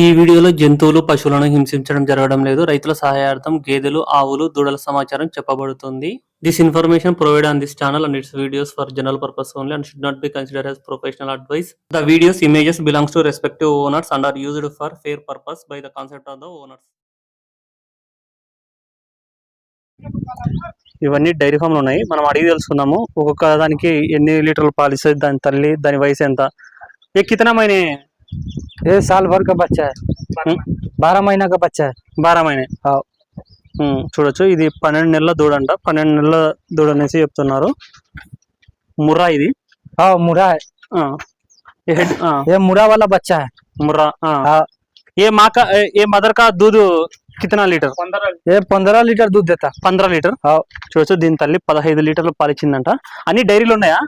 ఈ వీడియోలో జంతువులు పశువులను హింసించడం జరగడం లేదు. రైతుల సహాయార్థం గేదెలు ఆవులు దూడల సమాచారం చెప్పబడుతుంది. This information provide on this channel and its videos for general purpose only and should not be consider as professional advice the videos images belongs to respective owners and are used for fair purpose by the concept of the owners ఇవన్నీ dairy ఫామ్లు ఉన్నాయి. మనం అడిగి తెలుసుకుందాము. ఒక్కొక్క దానికి ఎన్ని లీటర్లు పాలిస్తుంది దాని తల్లి దాని వయసు ఎంత? ఎక్కితనమైన ये साल भर का बच्चा है बारह महीना का बच्चा है భారమైన हाँ। చూడొచ్చు ఇది పన్నెండు నెలల దూడ అంట పన్నెండు నెలల దూడ అనేసి చెప్తున్నారు ముర్రా ఇది हाँ मुरा है ఆ. ये हेड ఆ, ये मुरा वाला बच्चा है ముర్రా ఆ. हाँ ఏ మాక ఏ- ఏ మదర్ కా దూద్ కితనా లీటర్ ये पंद्रह लीटर दूध देता పంద్రా లీటర్ हाँ చూడొచ్చు దీని తల్లి పదహైదు లీటర్లు పాలిచ్చిందంట అన్ని డైరీలు ఉన్నాయా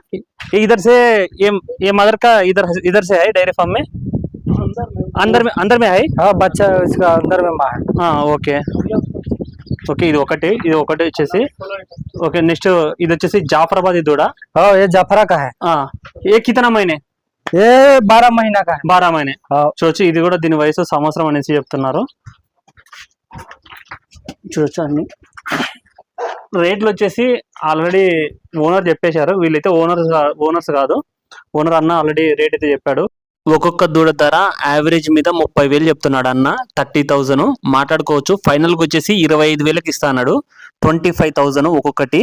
ये इधर से ये ये मदर का इधर इधर से है डेयरी फार्म में अंदर में अंदर में है हाँ बच्चा इसका अंदर में माँ है ఆ, ఓకే ఓకే ఇది ఒకటి ఇది ఒకటి వచ్చేసి ఓకే నెక్స్ట్ ఇది వచ్చేసి జాఫరాబాద్ దూడ हाँ ये जफरा का है ఆ, ఏ కితనా మైనే ये बारह महीना का है బారా మైనే हाँ చూడొచ్చు ఇది కూడా దీని వయసు సంవత్సరం అనేసి చెప్తున్నారు చూడొచ్చు అన్ని రేట్లు వచ్చేసి ఆల్రెడీ ఓనర్ చెప్పేశారు వీళ్ళైతే ఓనర్స్ ఓనర్స్ కాదు ఓనర్ అన్న ఆల్రెడీ రేట్ అయితే చెప్పాడు ఒక్కొక్క దూడ ధర యావరేజ్ మీద ముప్పై వేలు చెప్తున్నాడు అన్న థర్టీ థౌజండ్. మాట్లాడుకోవచ్చు. ఫైనల్కి వచ్చేసి ఇరవై ఐదు వేలకు ఇస్తాడు ట్వంటీ ఫైవ్ థౌజండ్ ఒక్కొక్కటి.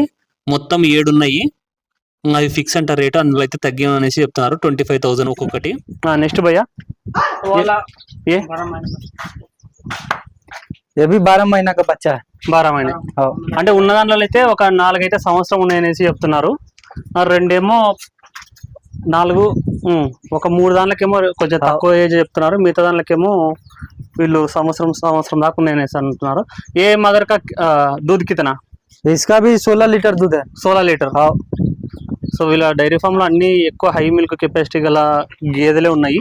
మొత్తం ఏడు ఉన్నాయి. అవి ఫిక్స్ అంట రేటు అందులో అయితే తగ్గామనేసి చెప్తున్నారు. ట్వంటీ ఫైవ్ థౌజండ్ ఒక్కొక్కటి. నెక్స్ట్ భయ్యా. ఏవి భారం అయినాక బచ్చా? భారం అంటే ఉన్న దాంట్లో అయితే ఒక నాలుగైతే సంవత్సరం ఉన్నాయనేసి చెప్తున్నారు. రెండేమో నాలుగు ఒక మూడు దాంట్లకేమో కొంచెం తక్కువ ఏజ్ చెప్తున్నారు మిగతా దాంట్లకేమో వీళ్ళు సంవత్సరం సంవత్సరం దాకా ఉన్నాయనేసి అంటున్నారు ఏ మదర్ కా ఆ, దూద్ కితనా इसका भी सोलह लीटर दूध है సోలా లీటర్ हाँ సో వీళ్ళ డైరీ ఫామ్ లో అన్ని ఎక్కువ హై మిల్క్ కెపాసిటీ గల గేదెలే ఉన్నాయి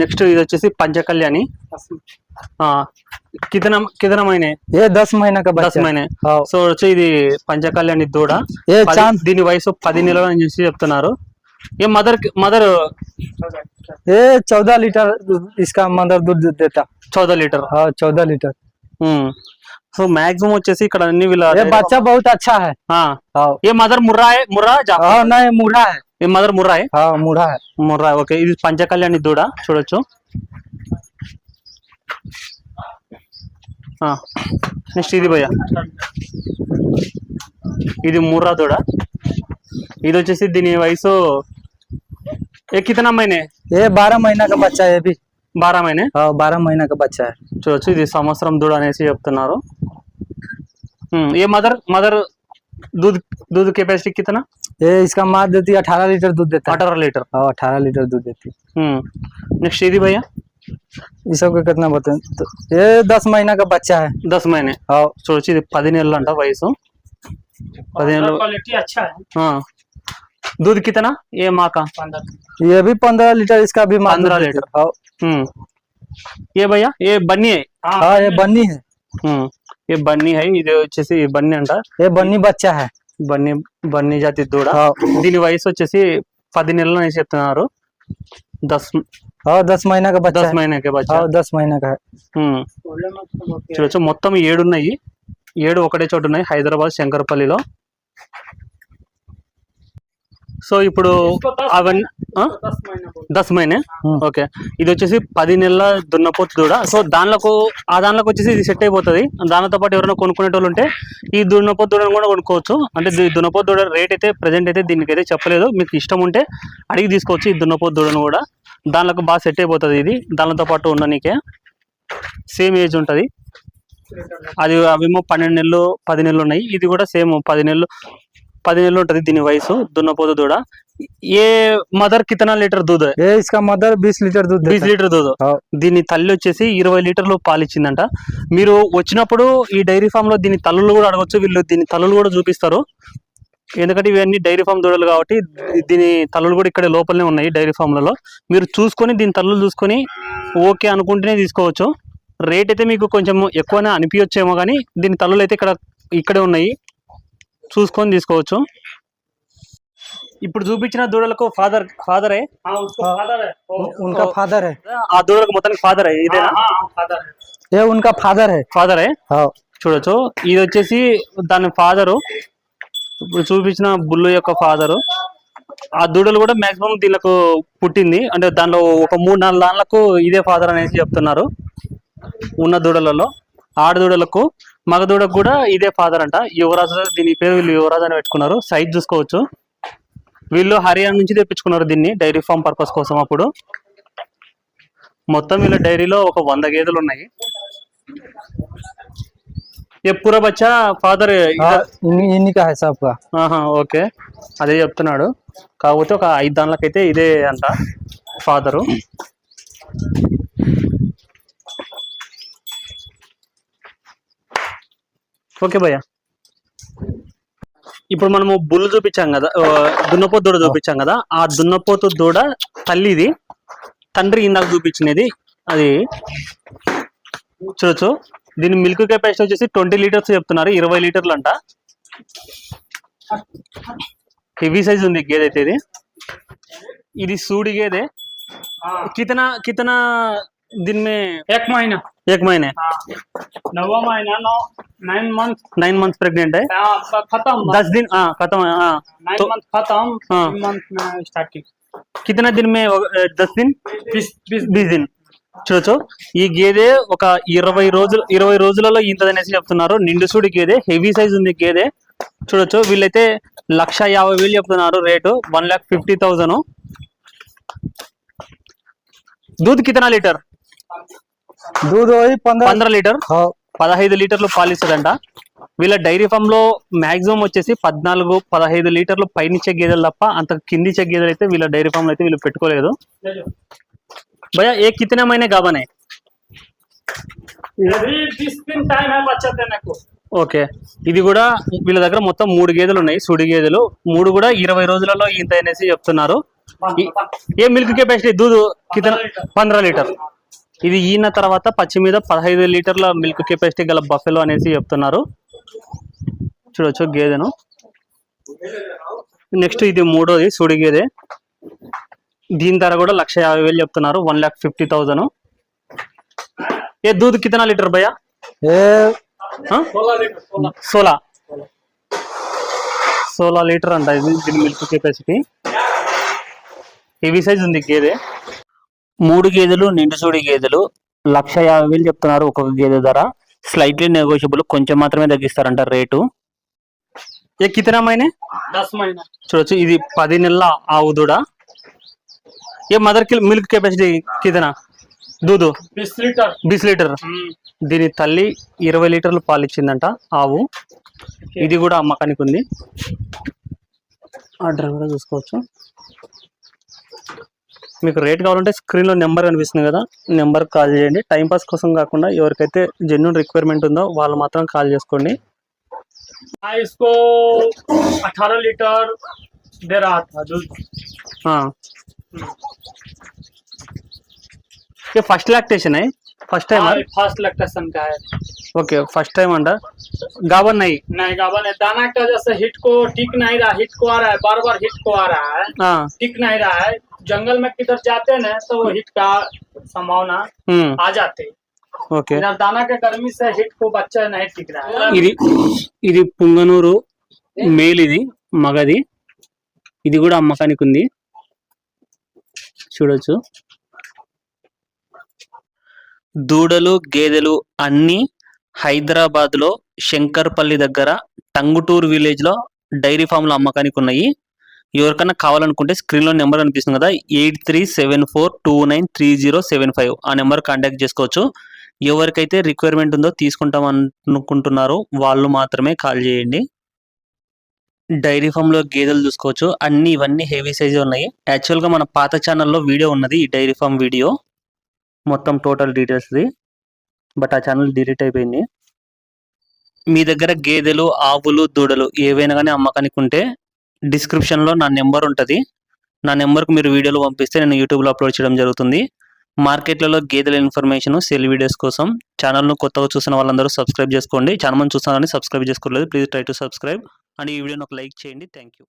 నెక్స్ట్ ఇది వచ్చేసి పంచకళ్యాణి ఆ, కితనం కితనమైన ये दस महीना का बच्चा है దశమైన हाँ సో వచ్చి ఇది పంచకళ్యాణి దూడ ये పది- चांद దీని వయసు పది నెలలు అని చెప్పి చెప్తున్నారు ఏ మదర్ మదర్ ये चौदह लीटर दूध- इसका मदर दूध देता చౌద లీటర్ हाँ चौदह लीटर సో మాక్సిమం వచ్చేసి ఇక్కడ అన్ని వీళ్ళ ये बच्चा बहुत अच्छा है ఆ, हाँ ఏ మదర్ ముర్రా ముర్రా జా हाँ नहीं मुरा है ఏ మదర్ ముర్రా हाँ मुरा है ముర్రా ఓకే ఇది పంచకళ్యాణి దూడ చూడొచ్చు నెక్స్ట్ ఇది భయ్య ఇది ముర్రా దూడ ఇది వచ్చేసి దీని వయసు ये कितना महीने ये बारह महीना का बच्चा है अभी। बारह महीने? हाँ, बारह महीना का बच्चा है। చూడొచ్చు ఇది సంవత్సరం దూడ అనేసి చెప్తున్నారు ये मदर मदर दूध दूध कैपेसिटी कितना? ये इसका माँ देती अठारह लीटर दूध देता अठारह लीटर? हाँ अठारह लीटर दूध देती हम्म नेक्स्ट यदि भैया। है सबका कितना बताए? तो ये दस महीना का बच्चा है। दस महीने? हाँ। చూడొచ్చు ఇది పది నెలలు అంట వయసు పది నెలలు अच्छा है। हाँ। दूध कितना ये माँ का ये भी पंद्रह लीटर इसका भी माँ दूध 15 देती लीटर। है। हाँ हम्म ये भैया ये बन्नी है हाँ ये बन्नी है हम्म ये బన్నీ है ఇది వచ్చేసి బన్నీ అంట ये बन्नी बच्चा है బన్నీ బన్నీ జాతి దూడ हाँ దీని వయసు వచ్చేసి పది నెలలు అని చెప్తున్నారు దస్ हाँ दस महीना का बच्चा దస్ है మహిళకి బచ్చా हाँ दस महीना का है ఉమ్. చూడొచ్చు మొత్తం ఏడు ఉన్నాయి ఏడు ఒకటే చోటు ఉన్నాయి హైదరాబాద్ శంకరపల్లిలో సో ఇప్పుడు అవన్నీ దస్ మైనే ఓకే. ఇది వచ్చేసి పది నెలల దున్నపోతు దూడ సో దానిలో ఆ దానిలోకి వచ్చేసి ఇది సెట్ అయిపోతుంది. దానితో పాటు ఎవరైనా కొనుక్కునేటోళ్ళు ఉంటే ఈ దున్నపోతు దూడను కూడా కొనుక్కోవచ్చు. అంటే దున్నపోతు దూడ రేట్ అయితే ప్రజెంట్ అయితే దీనికి అయితే చెప్పలేదు. మీకు ఇష్టం ఉంటే అడిగి తీసుకోవచ్చు ఈ దున్నపోతు దూడను కూడా. దానిలోకి బాగా సెట్ అయిపోతుంది ఇది. దానితో పాటు ఉన్న నీకే. సేమ్ ఏజ్ ఉంటుంది. అది అవేమో పన్నెండు నెలలు పది నెలలు ఉన్నాయి. ఇది కూడా సేమ్ పది నెలలు పది నెలలు ఉంటుంది దీని వయసు దున్నపోత దూడ. ఏ మదర్ కితనా లీటర్ దూదు? ఏ ఇస్కా మదర్ బీస్ లీటర్ దూదు బీస్ లీటర్ దూదు. దీని తల్లి వచ్చేసి ఇరవై లీటర్లు పాలు ఇచ్చిందంట. మీరు వచ్చినప్పుడు ఈ డైరీ ఫామ్లో దీని తల్లులు కూడా అడగవచ్చు వీళ్ళు దీని తల్లులు కూడా చూపిస్తారు. ఎందుకంటే ఇవన్నీ డైరీ ఫామ్ దూడలు కాబట్టి దీని తల్లులు కూడా ఇక్కడ లోపలనే ఉన్నాయి డైరీ ఫామ్లలో. మీరు చూసుకొని దీని తల్లులు చూసుకొని ఓకే అనుకుంటేనే తీసుకోవచ్చు. రేట్ అయితే మీకు కొంచెం ఎక్కువనే అనిపించచ్చేమో కానీ దీని తల్లులు అయితే ఇక్కడ ఇక్కడే ఉన్నాయి. చూసుకొని తీసుకోవచ్చు. ఇప్పుడు చూపించిన దూడలకు ఫాదర్ ఫాదరే ఉనకా ఫాదర్ ఆ దూడలకు మొత్తానికి ఫాదర్ ఇదేనా? ఏ. ఉనకా ఫాదర్ ఫాదరే చూడొచ్చు. ఇది వచ్చేసి దాని ఫాదరు ఇప్పుడు చూపించిన బుల్లు యొక్క ఫాదరు ఆ దూడలు కూడా మాక్సిమం దీనికి పుట్టింది. అంటే దానిలో ఒక మూడు నాలుగు దానిలకు ఇదే ఫాదర్ అనేసి చెప్తున్నారు. ఉన్న దూడలలో ఆడదూడలకు మగ దూడకు కూడా ఇదే ఫాదర్ అంట యువరాజు దీని పేరు వీళ్ళు యువరాజు అని పెట్టుకున్నారు సైజ్ చూసుకోవచ్చు వీళ్ళు హర్యానా నుంచి తెప్పించుకున్నారు దీన్ని డైరీ ఫార్మ్ పర్పస్ కోసం అప్పుడు మొత్తం వీళ్ళ డైరీలో ఒక వంద గేదెలు ఉన్నాయి ఏ పూర బచ్చా ఫాదర్ हाँ, इन्हीं इन्हीं का है सबका ఆహా ఓకే అదే చెప్తున్నాడు కాకపోతే ఒక ఐదు దానిలకైతే ఇదే అంట ఫాదరు ఓకే భయ్య. ఇప్పుడు మనము బుల్లు చూపించాం కదా దున్నపోతు దూడ చూపించాం కదా ఆ దున్నపోతు దూడ తల్లిది తండ్రి ఇందాక చూపించినది అది చూడొచ్చు. దీని మిల్క్ కెపాసిటీ వచ్చేసి ట్వంటీ లీటర్స్ చెప్తున్నారు ఇరవై లీటర్లు అంట హెవీ సైజ్ ఉంది గేదె అయితే ఇది. ఇది సూడి గేదె. కితన కితన दिन में एक महीना एक महीने हाँ नवा महीना नौ nine month nine month pregnant है खत्म दस दिन हाँ खत्म है हाँ नाइन तो मंथ खत्म हाँ। मंथ में स्टार्टिंग कितना दिन में वो, अ, दस दिन बीस बीस బీస్ దిన్ చూడొచ్చు ఈ గేదె ఒక ఇరవై రోజులు ఇరవై రోజులలో ఇంతదనేసి చెప్తున్నారు నిండు సూడి గేదె హెవీ సైజ్ ఉంది గేదె చూడొచ్చు వీళ్ళైతే లక్ష యాభై వేలు చెప్తున్నారు rate one lakh fifty thousand దూద్ కితనా లీటర్ दूध वही पंद्रह పంద్ర లీటర్ हाँ పదహైదు లీటర్లు పాలిస్తుందంట వీళ్ళ డైరీ ఫామ్ లో మాక్సిమం వచ్చేసి పద్నాలుగు పదహైదు లీటర్లు పైనిచ్చే గేదెలు తప్ప అంత కిందిచ్చే గేదెలు అయితే వీళ్ళ డైరీ ఫామ్ లో అయితే వీళ్ళు పెట్టుకోలేదు భయ ఏ కితనే మైనే గాబనే अभी बीस दिन टाइम है बच्चा देने को ఓకే ఇది కూడా వీళ్ళ దగ్గర మొత్తం మూడు గేదెలు ఉన్నాయి సుడి గేదెలు మూడు కూడా ఇరవై రోజులలో ఇంత అనేసి చెప్తున్నారు ఈ- ఏ మిల్క్ కెపాసిటీ దూదు కితన పంద్ర లీటర్ ఇది ఈన తర్వాత పచ్చి మీద పదహైదు లీటర్ల మిల్క్ కెపాసిటీ గల బఫెలో అనేసి చెప్తున్నారు. చూడొచ్చు గేదెను. నెక్స్ట్ ఇది మూడోది సుడి గేదె. దీని ధర కూడా లక్ష యాభై వేలు చెప్తున్నారు వన్ ల్యాక్ ఫిఫ్టీ థౌజండ్ ఏ దూద్ కితనా లీటర్ భయ్యా? సోలా. సోలా లీటర్ అంట ఇది దీని మిల్క్ కెపాసిటీ హెవీ సైజ్ ఉంది గేదె. మూడు గేదెలు నిండుసూడి గేదెలు లక్ష యాభై వేలు చెప్తున్నారు ఒక్కొక్క గేదె ధర. స్లైట్లీ నెగోషియబుల్ కొంచెం మాత్రమే తగ్గిస్తారంట రేటు. ఏ కితనా మైనే చూడొచ్చు ఇది పది నెలల ఆవు దూడ. ఏ మదర్ మిల్క్ కెపాసిటీ కితనా? దూదు? బిస్ లీటర్. దీని తల్లి ఇరవై లీటర్లు పాలు ఇచ్చిందంట ఆవు. ఇది కూడా అమ్మకానికి ఉంది. ఆ డ్రైవర్ చూసుకోవచ్చు. మీకు రేట్ కావాలంటే స్క్రీన్లో నెంబర్ కనిపిస్తుంది కదా నెంబర్ కాల్ చేయండి టైం పాస్ కోసం కాకుండా ఎవరికైతే జెన్యున్ రిక్వైర్మెంట్ ఉందో వాళ్ళు మాత్రం కాల్ చేసుకోండి हाँ इसको अठारह लीटर दे रहा था दूध first lactation first time first lactation का है ఓకే ఫస్ట్ టైం అంట గాబన్ నై नहीं गावन है दाना का जैसे हिट को टिक नहीं रहा हिट को आ रहा है बार बार हिट को आ रहा है टिक नहीं रहा है जंगल में किधर जाते हैं ना तो वो हिट का संभावना आ जाते ఓకే इधर दाना के गर्मी से हिट को बच्चा नहीं टिक रहा है ఇది ఇది పుంగనూరు మేల్ ఇది మగది ఇది కూడా అమ్మకానికి ఉంది చూడొచ్చు దూడలు గేదెలు అన్ని హైదరాబాద్ లో శంకర్పల్లి దగ్గర టంగుటూరు విలేజ్ లో డైరీ ఫామ్ లో అమ్మకానికి ఉన్నాయి ఎవరికైనా కావాలనుకుంటే స్క్రీన్లో నెంబర్ అనిపిస్తుంది కదా eight three seven four two nine three zero seven five ఆ నెంబర్ కాంటాక్ట్ చేసుకోవచ్చు. ఎవరికైతే రిక్వైర్మెంట్ ఉందో తీసుకుంటాం అనుకుంటున్నారో వాళ్ళు మాత్రమే కాల్ చేయండి. డైరీ ఫామ్లో గేదెలు చూసుకోవచ్చు. అన్ని ఇవన్నీ హెవీ సైజ్ ఉన్నాయి. యాక్చువల్గా మన పాత ఛానల్లో వీడియో ఉన్నది ఈ డైరీ ఫామ్ వీడియో మొత్తం టోటల్ డీటెయిల్స్ది బట్ ఆ ఛానల్ డిలీట్ అయిపోయింది. మీ దగ్గర గేదెలు ఆవులు దూడలు ఏవైనా కానీ అమ్మకానికి ఉంటే డిస్క్రిప్షన్లో నా నెంబర్ ఉంటుంది. నా నెంబర్కి మీరు వీడియోలు పంపిస్తే నేను యూట్యూబ్లో అప్లోడ్ చేయడం జరుగుతుంది. మార్కెట్లలో గేదెల ఇన్ఫర్మేషన్ సెల్ వీడియోస్ కోసం ఛానల్ను కొత్తగా చూసిన వాళ్ళందరూ సబ్స్క్రైబ్ చేసుకోండి. చాలా మంది చూస్తున్నారని సబ్స్క్రైబ్ చేసుకోలేదు. Please try to subscribe and ఈ వీడియోని ఒక లైక్ చేయండి. Thank you